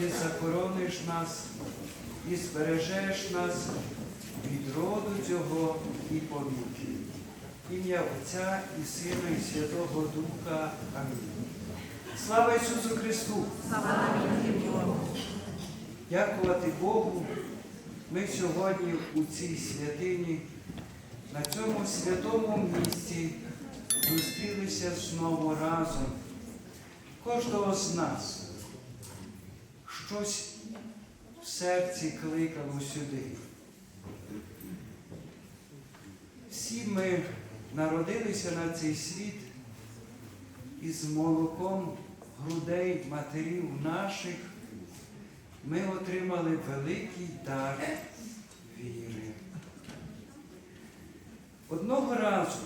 Господи, захорониш нас і збережеш нас від роду цього і повіки. Ім'я Отця і Сина, і Святого Духа. Амінь. Слава Ісусу Христу! Дякувати Богу. Ми сьогодні у цій святині, на цьому святому місці зустрілися знову разом. Кожного з нас щось в серці кликало сюди. Всі ми народилися на цей світ із молоком грудей матерів наших ми отримали великий дар віри. Одного разу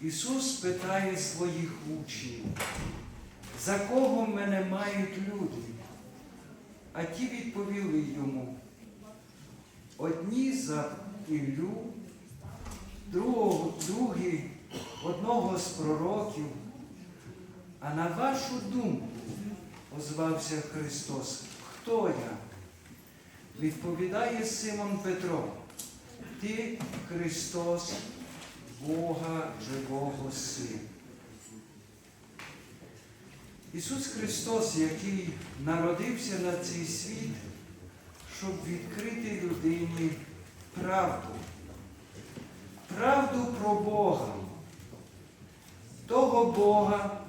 Ісус питає своїх учнів, за кого мене мають люди? А ті відповіли йому, одні за Іллю, другого, другі одного з пророків, а на вашу думку, озвався Христос, хто я? Відповідає Симон Петро, ти Христос, Бога живого Син. Ісус Христос, який народився на цей світ, щоб відкрити людині правду. Правду про Бога, того Бога,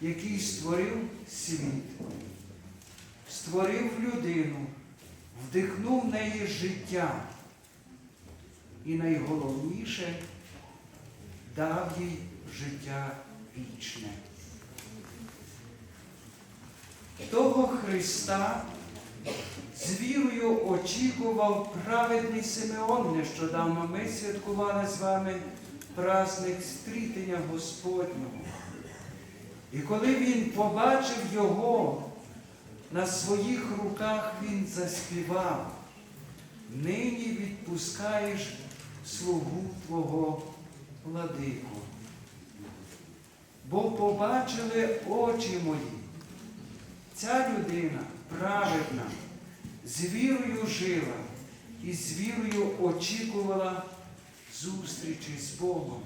який створив світ, створив людину, вдихнув в неї життя і найголовніше дав їй життя вічне. Того Христа з вірою очікував праведний Симеон. Нещодавно ми святкували з вами праздник стрітення Господнього. І коли він побачив його на своїх руках, він заспівав. Нині відпускаєш слугу Твого владику. Бо побачили очі мої. Ця людина праведна, з вірою жила і з вірою очікувала зустрічі з Богом.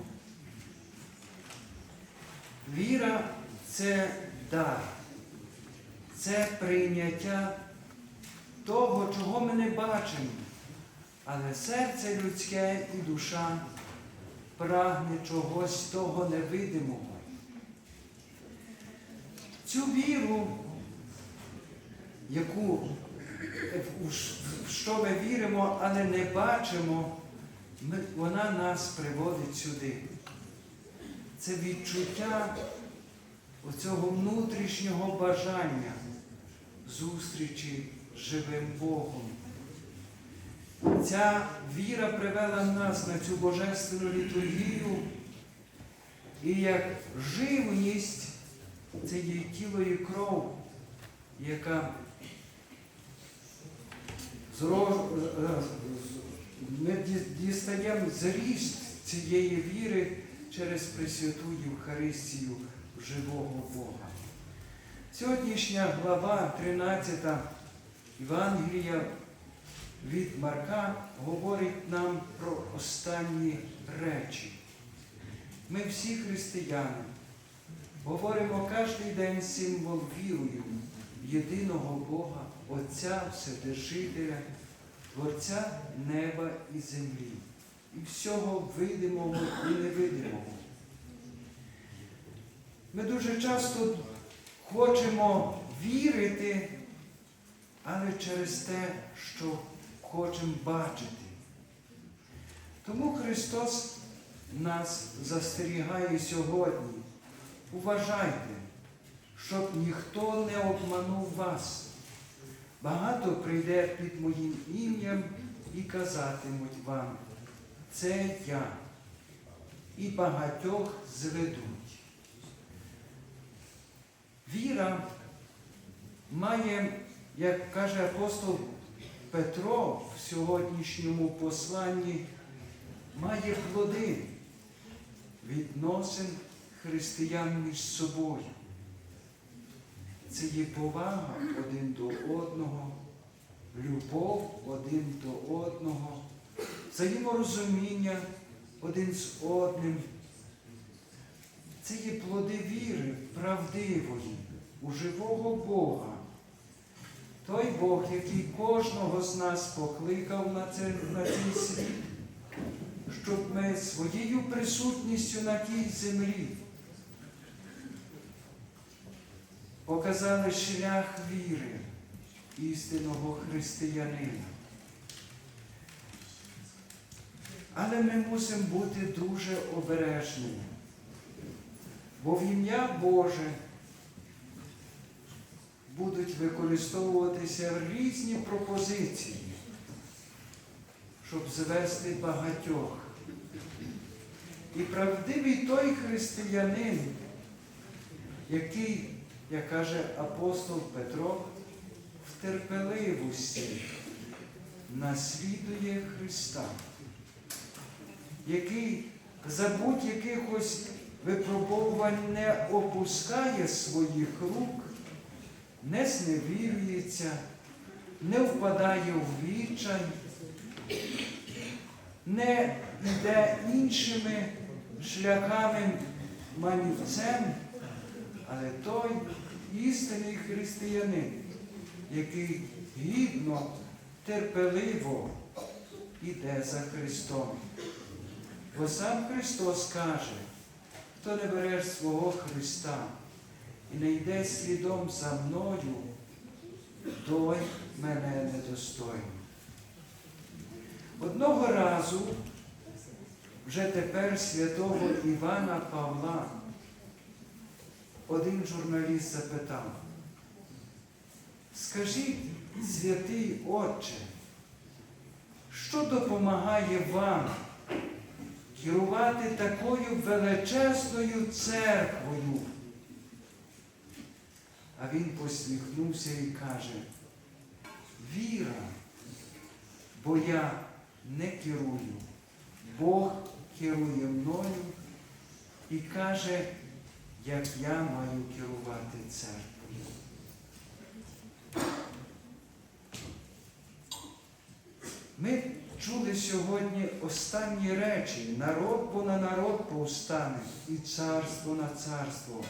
Віра це дар, це прийняття того, чого ми не бачимо, але серце людське і душа прагне чогось того невидимого. Цю віру, яку, в що ми віримо, але не бачимо, вона нас приводить сюди. Це відчуття оцього внутрішнього бажання зустрічі з живим Богом. Ця віра привела нас на цю божественну літургію, і як живність це є тіло і кров, яка ми дістаємо зріст цієї віри через Пресвяту Євхаристію живого Бога. Сьогоднішня глава 13 Євангелія від Марка говорить нам про останні речі. Ми всі християни говоримо кожен день символ вірою єдиного Бога, Отця Вседержителя, Творця неба і землі, і всього видимого і невидимого. Ми дуже часто хочемо вірити, але через те, що хочемо бачити. Тому Христос нас застерігає сьогодні. Уважайте, щоб ніхто не обманув вас. Багато прийде під моїм ім'ям і казатимуть вам, це я, і багатьох зведуть. Віра має, як каже апостол Петро в сьогоднішньому посланні, має плоди відносин християн між собою. Це є повага один до одного, любов один до одного, взаєморозуміння один з одним. Це є плоди віри правдивої у живого Бога. Той Бог, який кожного з нас покликав на, це, цей світ, щоб ми своєю присутністю на тій землі показали шлях віри істинного християнина. Але ми мусимо бути дуже обережними, бо в ім'я Боже будуть використовуватися різні пропозиції, щоб звести багатьох. І правдивий той християнин, який, як каже апостол Петро, в терпеливості наслідує Христа, який за будь-якихось випробовувань не опускає своїх рук, не зневірюється, не впадає в відчай, не йде іншими шляхами манівцем, але той істинний християнин, який гідно, терпеливо іде за Христом. Бо сам Христос каже, хто не бере свого Христа і не йде слідом за мною, той мене недостойний. Одного разу, вже тепер святого Івана Павла, один журналіст запитав, скажіть, святий Отче, що допомагає вам керувати такою величезною церквою? А він посміхнувся і каже, віра, бо я не керую. Бог керує мною і каже, як я маю керувати церквою. Ми чули сьогодні останні речі. Народ бо на народ повстане і царство на царство.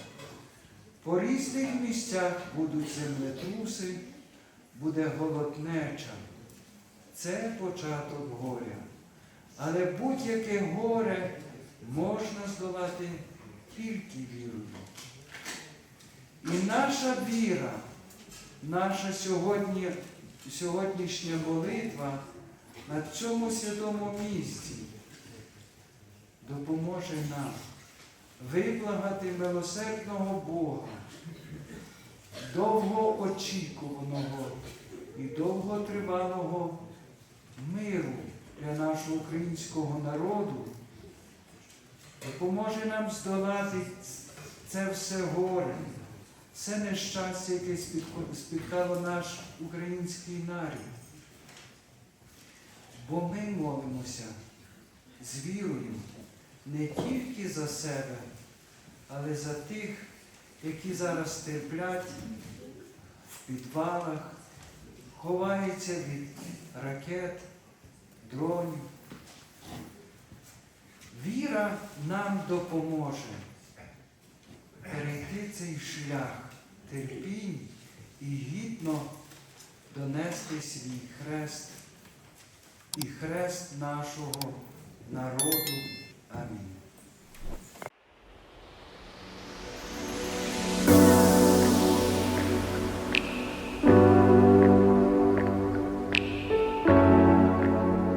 По різних місцях будуть землетруси, буде голоднеча. Це початок горя. Але будь-яке горе можна здолати тільки вірою. І наша віра, наша сьогодні, сьогоднішня молитва на цьому святому місці допоможе нам виблагати милосердного Бога, довгоочікуваного і довготривалого миру для нашого українського народу, допоможе нам здолати це все горе, це нещастя, яке спіткало наш український нарід. Бо ми молимося з вірою не тільки за себе, але за тих, які зараз терплять в підвалах, ховаються від ракет, дронів. Віра нам допоможе перейти цей шлях терпінь і гідно донести свій хрест і хрест нашого народу. Амінь.